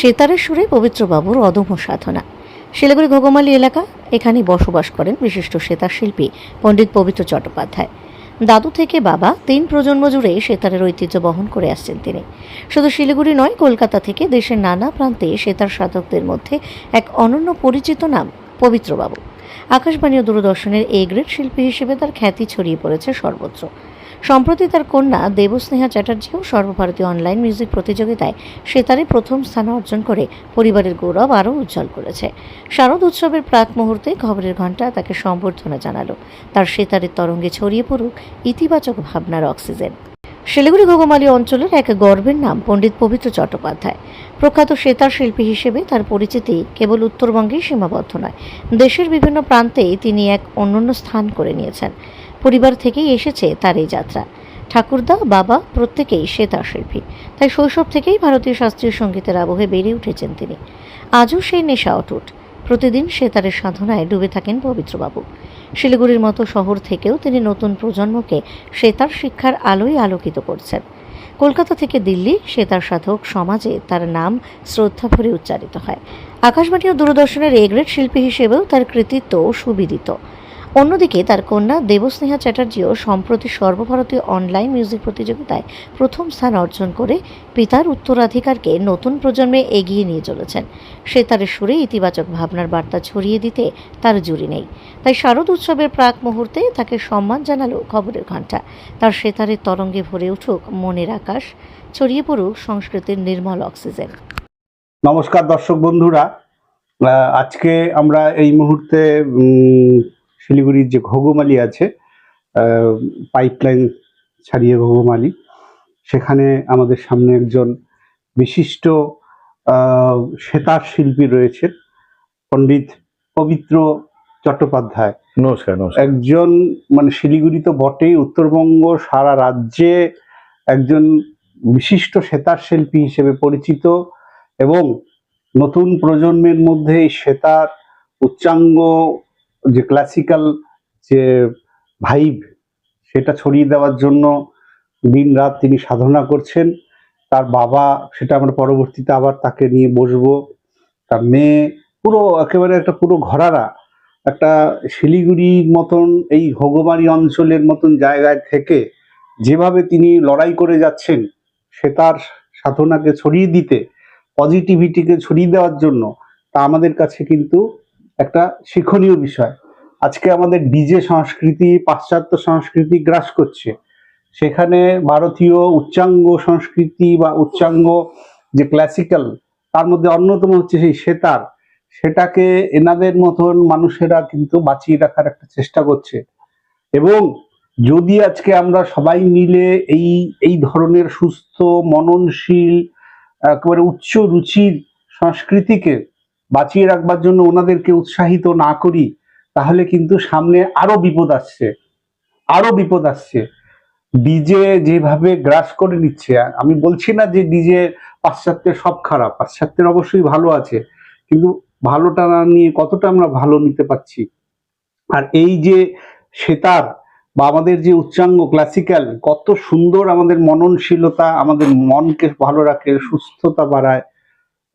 সেতারের সুরে পবিত্রবাবুর অদম্য সাধনা। শিলিগুড়ি ঘোগমালি এলাকা, এখানেই বসবাস করেন বিশিষ্ট সেতার শিল্পী পণ্ডিত পবিত্র চট্টোপাধ্যায়। দাদু থেকে বাবা তিন প্রজন্ম জুড়ে সেতারের ঐতিহ্য বহন করে আসছেন তিনি। শুধু শিলিগুড়ি নয়, কলকাতা থেকে দেশের নানা প্রান্তে সেতার সাধকদের মধ্যে এক অনন্য পরিচিত নাম পবিত্রবাবু। আকাশবাণী ও দূরদর্শনের এ গ্রেড শিল্পী হিসেবে তার খ্যাতি ছড়িয়ে পড়েছে সর্বত্র। সম্প্রতি তার কন্যা দেবস্নেহা চ্যাটার্জিও সর্বভারতীয় অনলাইন মিউজিক প্রতিযোগিতায় সেতারে প্রথম স্থান অর্জন করে পরিবারের গৌরব আরও উজ্জ্বল করেছে। শারদ উৎসবের প্রাক মুহূর্তে খবরের ঘণ্টা তাকে সম্বর্ধনা জানালো। তার সেতারের তরঙ্গে ছড়িয়ে পড়ুক ইতিবাচক ভাবনার অক্সিজেন। শিলিগুড়ি ঘোগমালী অঞ্চলের এক গর্বের নাম পণ্ডিত পবিত্র চট্টোপাধ্যায়। প্রখ্যাত সেতার শিল্পী হিসেবে তার পরিচিতি কেবল উত্তরবঙ্গেই সীমাবদ্ধ নয়, দেশের বিভিন্ন প্রান্তে তিনি এক অনন্য স্থান করে নিয়েছেন। পরিবার থেকেই এসেছে তার এই যাত্রা। ঠাকুরদা, বাবা প্রত্যেকেই সেতার শিল্পী তাই শৈশব থেকেই ভারতীয় শাস্ত্রীয় সঙ্গীতের আবহে বেড়ে উঠেছেন তিনি। আজও সেই নেশা অটুট। প্রতিদিন সেতারের সাধনায় ডুবে থাকেন পবিত্রবাবু। শিলিগুড়ির মতো শহর থেকেও তিনি নতুন প্রজন্মকে সেতার শিক্ষার আলোয় আলোকিত করছেন। কলকাতা থেকে দিল্লি সেতার সাধক সমাজে তার নাম শ্রদ্ধা ভরে উচ্চারিত হয়। আকাশবাণী ও দূরদর্শনের এ গ্রেড শিল্পী হিসেবেও তার কৃতিত্ব সুবিদিত। অন্যদিকে তার কন্যা দেবস্নেহা চ্যাটার্জিও সম্প্রতি সর্বভারতীয় অনলাইন মিউজিক প্রতিযোগিতায় প্রথম স্থান অর্জন করে পিতার উত্তরাধিকারকে নতুন প্রজন্মে এগিয়ে নিয়ে চলেছেন। সেতারের সুরে ইতিবাচক ভাবনার বার্তা ছড়িয়ে দিতে তার জুড়ি নেই। তাই শারদ উৎসবের প্রাক মুহূর্তে তাকে সম্মান জানালো খবরের ঘণ্টা। তার সেতারের তরঙ্গে ভরে উঠুক মনের আকাশ, ছড়িয়ে পড়ুক সংস্কৃতির নির্মল অক্সিজেন। নমস্কার দর্শক বন্ধুরা। আজকে আমরা এই মুহূর্তে শিলিগুড়ির যে ঘোগমালি আছে পাইপলাইন ছাড়িয়ে ঘোগমালি সেখানে আমাদের সামনে একজন বিশিষ্ট সেতার শিল্পী রয়েছেন পণ্ডিত পবিত্র চট্টোপাধ্যায়। নমস্কার নমস্কার। একজন মানে শিলিগুড়ি তো বটেই উত্তরবঙ্গ সারা রাজ্যে একজন বিশিষ্ট সেতার শিল্পী হিসেবে পরিচিত এবং নতুন প্রজন্মের মধ্যে এই সেতার উচ্চাঙ্গ যে ক্লাসিক্যাল যে ভাইব সেটা ছড়িয়ে দেওয়ার জন্য দিন রাত তিনি সাধনা করছেন। তার বাবা সেটা আমরা পরবর্তীতে আবার তাকে নিয়ে বসবো। তার মেয়ে পুরো একেবারে একটা পুরো ঘরারা একটা শিলিগুড়ির মতন, এই ভোগবাড়ি অঞ্চলের মতন জায়গায় থেকে যেভাবে তিনি লড়াই করে যাচ্ছেন, সে তার সাধনাকে ছড়িয়ে দিতে পজিটিভিটিকে ছড়িয়ে দেওয়ার জন্য, তা আমাদের কাছে কিন্তু একটা শিক্ষণীয় বিষয়। আজকে আমাদের ডিজে সংস্কৃতি, পাশ্চাত্য সংস্কৃতি গ্রাস করছে। সেখানে ভারতীয় উচ্চাঙ্গ সংস্কৃতি বা উচ্চাঙ্গ যে ক্লাসিক্যাল তার মধ্যে অন্যতম হচ্ছে সেই সেতার। সেটাকে এনাদের মতন মানুষেরা কিন্তু বাঁচিয়ে রাখার একটা চেষ্টা করছে। এবং যদি আজকে আমরা সবাই মিলে এই এই ধরনের সুস্থ, মননশীল, একেবারে উচ্চ রুচির সংস্কৃতিকে বাঁচিয়ে রাখবার জন্য ওনাদেরকে উৎসাহিত না করি, তাহলে কিন্তু সামনে আরও বিপদ আসছে, আরও বিপদ আসছে। ডিজে যেভাবে গ্রাস করে নিচ্ছে, আমি বলছি না যে ডিজে পাশ্চাত্যের সব খারাপ, পাশ্চাত্যের অবশ্যই ভালো আছে, কিন্তু ভালোটা না নিয়ে কতটা আমরা ভালো নিতে পারছি? আর এই যে সেতার বা আমাদের যে উচ্চাঙ্গ ক্লাসিক্যাল কত সুন্দর আমাদের মননশীলতা, আমাদের মনকে ভালো রাখে, সুস্থতা বাড়ায়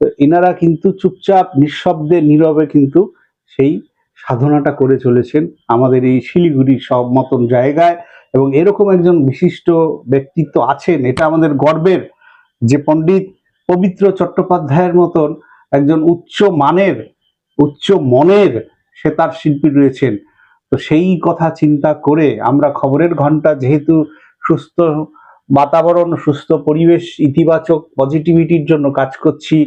তো এনারা কিন্তু চুপচাপ, নিঃশব্দে, নীরবে কিন্তু সেই সাধনাটা করে চলেছেন আমাদের এই শিলিগুড়ির সব মতন জায়গায়। এবং এরকম একজন বিশিষ্ট ব্যক্তিত্ব আছেন, এটা আমাদের গর্বের যে পণ্ডিত পবিত্র চট্টোপাধ্যায়ের মতন একজন উচ্চ মানের, উচ্চ মনের সেতার শিল্পী রয়েছেন। তো সেই কথা চিন্তা করে আমরা খবরের ঘণ্টা যেহেতু সুস্থ বাতাবরণ, সুস্থ পরিবেশ, ইতিবাচক পজিটিভিটির জন্য কাজ করছি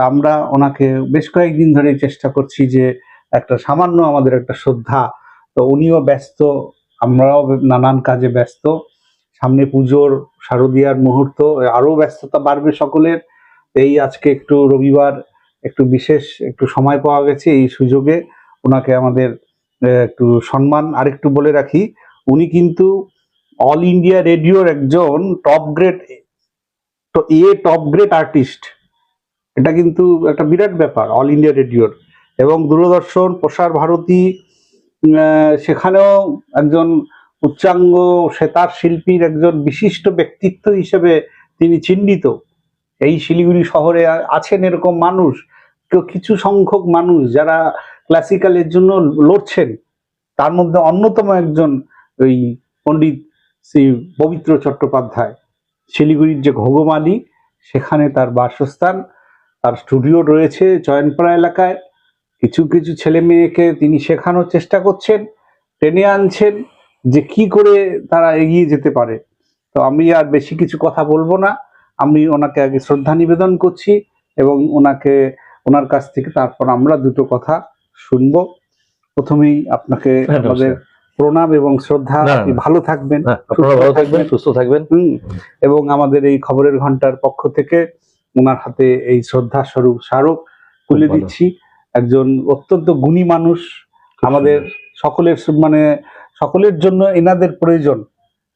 তা আমরা ওনাকে বেশ কয়েকদিন ধরে চেষ্টা করছি যে একটা সামান্য আমাদের একটা শ্রদ্ধা। তো উনিও ব্যস্ত, আমরাও নানান কাজে ব্যস্ত। সামনে পুজোর শারদীয়ার মুহূর্ত, আরও ব্যস্ততা বাড়বে সকলের। এই আজকে একটু রবিবার, একটু বিশেষ, একটু সময় পাওয়া গেছে এই সুযোগে ওনাকে আমাদের একটু সম্মান আরেকটু বলে রাখি। উনি কিন্তু অল ইন্ডিয়া রেডিওর একজন টপ গ্রেড, তো এ টপ গ্রেড আর্টিস্ট। এটা কিন্তু একটা বিরাট ব্যাপার অল ইন্ডিয়া রেডিওর এবং দূরদর্শন, প্রসার ভারতী সেখানেও একজন উচ্চাঙ্গ সেতার শিল্পীর একজন বিশিষ্ট ব্যক্তিত্ব হিসেবে তিনি চিহ্নিত। এই শিলিগুড়ি শহরে আছেন এরকম মানুষ কিছু সংখ্যক মানুষ যারা ক্লাসিক্যালের জন্য লড়ছেন, তার মধ্যে অন্যতম একজন ওই পণ্ডিত শ্রী পবিত্র চট্টোপাধ্যায়। শিলিগুড়ির যে ঘোগমালি, সেখানে তার বাসস্থান। তার স্টুডিও রয়েছে চয়নপাড়া এলাকায়। কিছু কিছু ছেলে মেয়েকে তিনি শেখানোর চেষ্টা করছেন টেনে আনছেন যে কি করে তারা এগিয়ে যেতে পারে। তো আমি আর বেশি কিছু কথা বলব না। আমি ওনাকে আগে শ্রদ্ধা নিবেদন করছি এবং ওনাকে ওনার কাছ থেকে তারপর আমরা দুটো কথা শুনব। প্রথমেই আপনাকে হ্যাঁ, আমাদের প্রণাম এবং শ্রদ্ধা। আপনি ভালো থাকবেন হ্যাঁ ভালো থাকবেন সুস্থ থাকবেন। হুম এবং আমাদের এই খবরের ঘণ্টার পক্ষ থেকে ওনার হাতে এই শ্রদ্ধা স্বরূপ স্মারক তুলে দিচ্ছি। একজন অত্যন্ত গুণী মানুষ। আমাদের সকলের মানে সকলের জন্য এনাদের প্রয়োজন।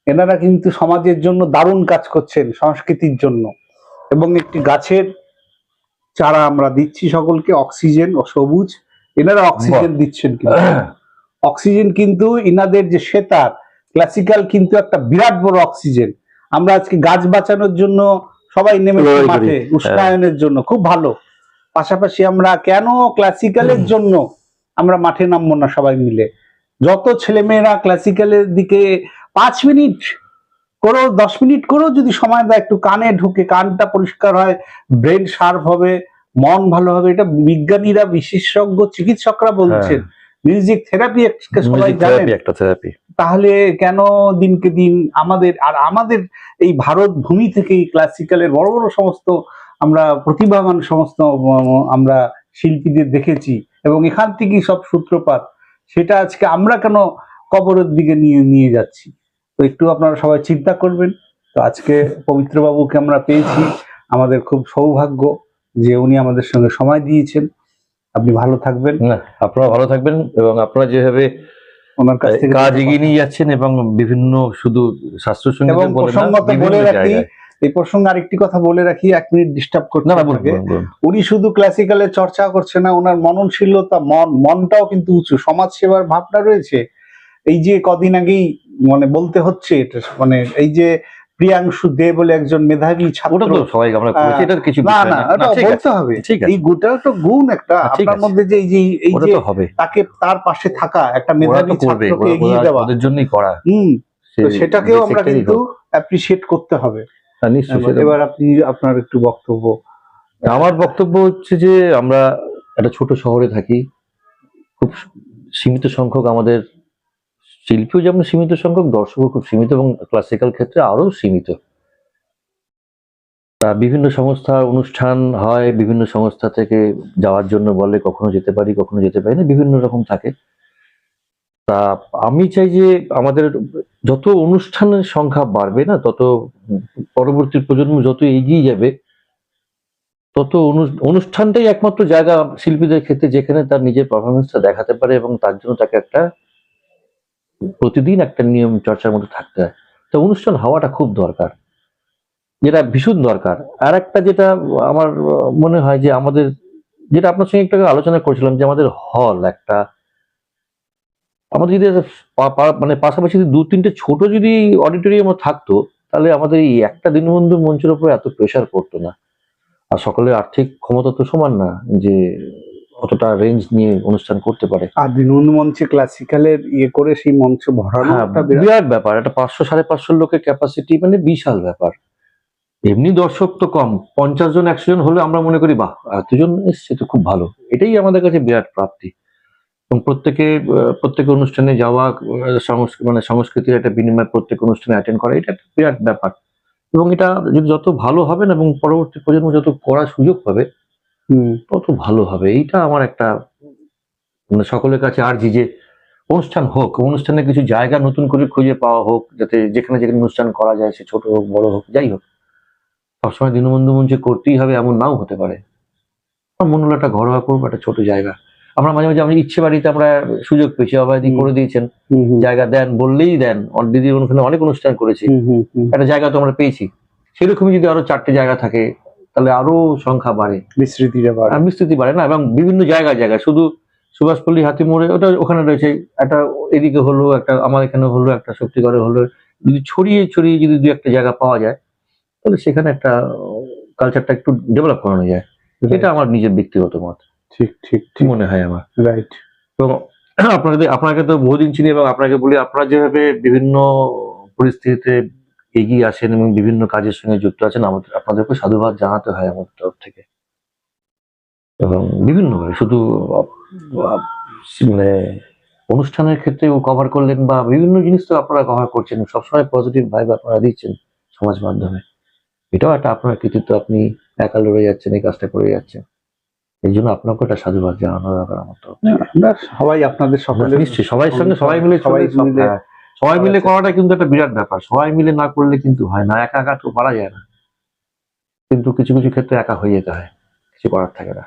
এনারা কিন্তু সমাজের জন্য দারুণ কাজ করছেন সংস্কৃতির জন্য। এবং একটি গাছের চারা আমরা দিচ্ছি সকলকে অক্সিজেন ও সবুজ। এনারা অক্সিজেন দিচ্ছেন কিন্তু। অক্সিজেন কিন্তু ইনাদের যে সেতার ক্লাসিক্যাল কিন্তু একটা বিরাট বড় অক্সিজেন। আমরা আজকে গাছ বাঁচানোর জন্য সবাই করি। মাঠে উষ্ণায়নের জন্য খুব ভালো। পাশাপাশি আমরা কেন ক্লাসিক্যালের জন্য আমরা মাঠে নামবো না সবাই মিলে? যত ছেলেমেয়েরা ক্লাসিক্যালের দিকে পাঁচ মিনিট করেও দশ মিনিট করেও যদি সময় দেয় একটু কানে ঢুকে কানটা পরিষ্কার হয় ব্রেন শার্প হবে মন ভালো হবে এটা বিজ্ঞানীরা বিশেষজ্ঞ চিকিৎসকরা বলছেন। মিউজিক থেরাপি সবাই জানেন। একটা থেরাপি। তাহলে কেন দিনকে দিন আমাদের, আর আমাদের এই ভারত ভূমি থেকেই ক্লাসিক্যালের বড় বড় সমস্ত আমরা প্রতিভাবান সমস্ত আমরা শিল্পীদের দেখেছি এবং এখান থেকেই সব সূত্রপাত। সেটা আজকে আমরা কেন কবরের দিকে নিয়ে নিয়ে যাচ্ছি? তো একটু আপনারা সবাই চিন্তা করবেন। তো আজকে পবিত্রবাবুকে আমরা পেয়েছি, আমাদের খুব সৌভাগ্য যে উনি আমাদের সঙ্গে সময় দিয়েছেন। আপনি ভালো থাকবেন। আপনারা ভালো থাকবেন এবং আপনারা যেভাবে ওনার কাছ থেকে কাজ এগিয়ে নিয়ে যাচ্ছেন এবং বিভিন্ন শুধু শাস্ত্র সংগীত বলে প্রসঙ্গত বলে রাখি এই প্রসঙ্গে আরেকটি কথা বলে রাখি এক মিনিট ডিস্টার্ব করতে উনি শুধু ক্লাসিক্যালের চর্চা করছে না ওনার মননশীলতা মন মনটাও কিন্তু উঁচু সমাজ সেবার ভাবটা রয়েছে। এই যে কদিন আগেই মানে বলতে হচ্ছে এটা মানে এই যে প্রিয়াংশু দে বলে একজন মেধাবী ওটা ছাত্র তো সবাই আমরা এটার কিছু না না। এটা ঠিক বলতে হবে। ঠিক আছে। এই গোটা তো গুণ একটা আপনার মধ্যে যে এই যে এই যে তাকে তার পাশে থাকা একটা মেধাবী ছাত্রকে এগিয়ে ওরা দেওয়া। ওদের জন্যই করা। হুম তো সেটাকেও আমরা কিন্তু হোক। অ্যাপ্রিসিয়েট করতে হবে। হ্যাঁ, নিশ্চয়ই এবার আপনি আপনার একটু বক্তব্য। আমার বক্তব্য হচ্ছে যে আমরা একটা ছোট শহরে থাকি। খুব সীমিত সংখ্যক আমাদের শিল্পীও যেমন সীমিত সংখ্যক, দর্শকও খুব সীমিত এবং ক্লাসিক্যাল ক্ষেত্রে আরও সীমিত। তা বিভিন্ন সংস্থা, অনুষ্ঠান হয়, বিভিন্ন সংস্থা থেকে যাওয়ার জন্য বলে কখনো যেতে পারি, কখনো যেতে পারি না, বিভিন্ন রকম থাকে। তা আমি চাই যে আমাদের যত অনুষ্ঠানের সংখ্যা বাড়বে না, তত পরবর্তী প্রজন্ম যত এগিয়ে যাবে, তত অনু- অনুষ্ঠানটাই একমাত্র জায়গা শিল্পীদের ক্ষেত্রে যেখানে তার নিজের পারফরমেন্সটা দেখাতে পারে এবং তার জন্য তাকে একটা প্রতিদিন একটা নিয়ম চর্চার মধ্যে থাকতে হয়। তো অনুষ্ঠান হওয়াটা খুব দরকার। যেটা ভীষণ দরকার। আর একটা যেটা আমার মনে হয় যে আমাদের, যেটা আপনার সঙ্গে একটু আলোচনা করেছিলাম যে আমাদের হল একটা, আমাদের যদি মানে পাশাপাশি দু তিনটে ছোট যদি অডিটোরিয়াম থাকতো, তাহলে আমাদের এই একটা দিনবন্ধু মঞ্চের উপর এত প্রেশার পড়তো না। আর সকলের আর্থিক ক্ষমতা তো সমান না যে অতটা রেঞ্জ নিয়ে অনুষ্ঠান করতে পারে। আর দিনবন্ধু মঞ্চে ক্লাসিক্যালের ইয়ে করে সেই মঞ্চ ভরানো হ্যাঁ বিরাট ব্যাপার। একটা পাঁচশো সাড়ে পাঁচশো লোকের ক্যাপাসিটি মানে বিশাল ব্যাপার। এমনি দর্শক তো কম। পঞ্চাশ জন একশো জন হলে আমরা মনে করি বাহ এতজন এসছে তো খুব ভালো। এটাই আমাদের কাছে বিরাট প্রাপ্তি। এবং প্রত্যেকে প্রত্যেক অনুষ্ঠানে যাওয়া মানে সংস্কৃতির একটা বিনিময় প্রত্যেক অনুষ্ঠানে অ্যাটেন্ড করা এটা একটা বিরাট ব্যাপার। এবং এটা যদি যত ভালো হবে না এবং পরবর্তী প্রজন্ম যত করার সুযোগ পাবে তত ভালো হবে এইটা আমার একটা মানে সকলের কাছে আর্জি যে অনুষ্ঠান হোক অনুষ্ঠানে কিছু জায়গা নতুন করে খুঁজে পাওয়া হোক যাতে যেখানে যেখানে অনুষ্ঠান করা যায় সে ছোট হোক বড় হোক যাই হোক। সবসময় দীনবন্ধু মঞ্চে করতেই হবে এমন নাও হতে পারে। আমার মনে হলো একটা ঘরোয়া করব একটা ছোট জায়গা। আমরা মাঝে মাঝে আমরা ইচ্ছে বাড়িতে আমরা সুযোগ পেয়েছি হুম। করে দিয়েছেন। জায়গা দেন বললেই দেন। অন- দিদি ওখানে অনেক অনুষ্ঠান করেছি। একটা জায়গা তো আমরা পেয়েছি। সেরকমই যদি আরও চারটে জায়গা থাকে তাহলে আরও সংখ্যা বাড়ে। বিস্তৃতিটা বাড়ে। আর বিস্তৃতি বাড়ে না এবং বিভিন্ন জায়গায় জায়গায় শুধু সুভাষপল্লী হাতিমোড়ে ওটা ওখানে রয়েছে একটা এদিকে হলো একটা আমার এখানে হলো একটা শক্তিগড়ে হলো যদি ছড়িয়ে ছড়িয়ে যদি দু একটা জায়গা পাওয়া যায় তাহলে সেখানে একটা কালচারটা একটু ডেভেলপ করানো যায়। এটা আমার নিজের ব্যক্তিগত মত। ঠিক ঠিক ঠিক। মনে হয় আমার? রাইট এবং আপনাকে আপনাকে তো বহুদিন চিনি এবং আপনাকে বলি আপনারা যেভাবে বিভিন্ন পরিস্থিতিতে এগিয়ে আসেন এবং বিভিন্ন কাজের সঙ্গে যুক্ত আছেন আমাদের আপনাদেরকে সাধুবাদ জানাতে হয় আমাদের তরফ থেকে। এবং বিভিন্নভাবে শুধু মানে অনুষ্ঠানের ক্ষেত্রে কভার করলেন বা বিভিন্ন জিনিস তো আপনারা কভার করছেন সবসময় পজিটিভ ভাইব আপনারা দিচ্ছেন সমাজ মাধ্যমে। এটাও একটা আপনার কৃতিত্ব আপনি একা লড়ে যাচ্ছেন এই কাজটা করে যাচ্ছেন। এই জন্য আপনাকে একটা সাধুবাদ জানানো দরকার আমার তরফ থেকে। আমরা সবাই আপনাদের সকলে নিশ্চয়ই সবাই সঙ্গে সবাই মিলে সবাই মিলে সবাই মিলে করাটা কিন্তু একটা বিরাট ব্যাপার। সবাই মিলে না করলে কিন্তু হয় না একা একা তো পারা যায় না। কিন্তু কিছু কিছু ক্ষেত্রে একা হয়ে যেতে হয় কিছু করার থাকে না।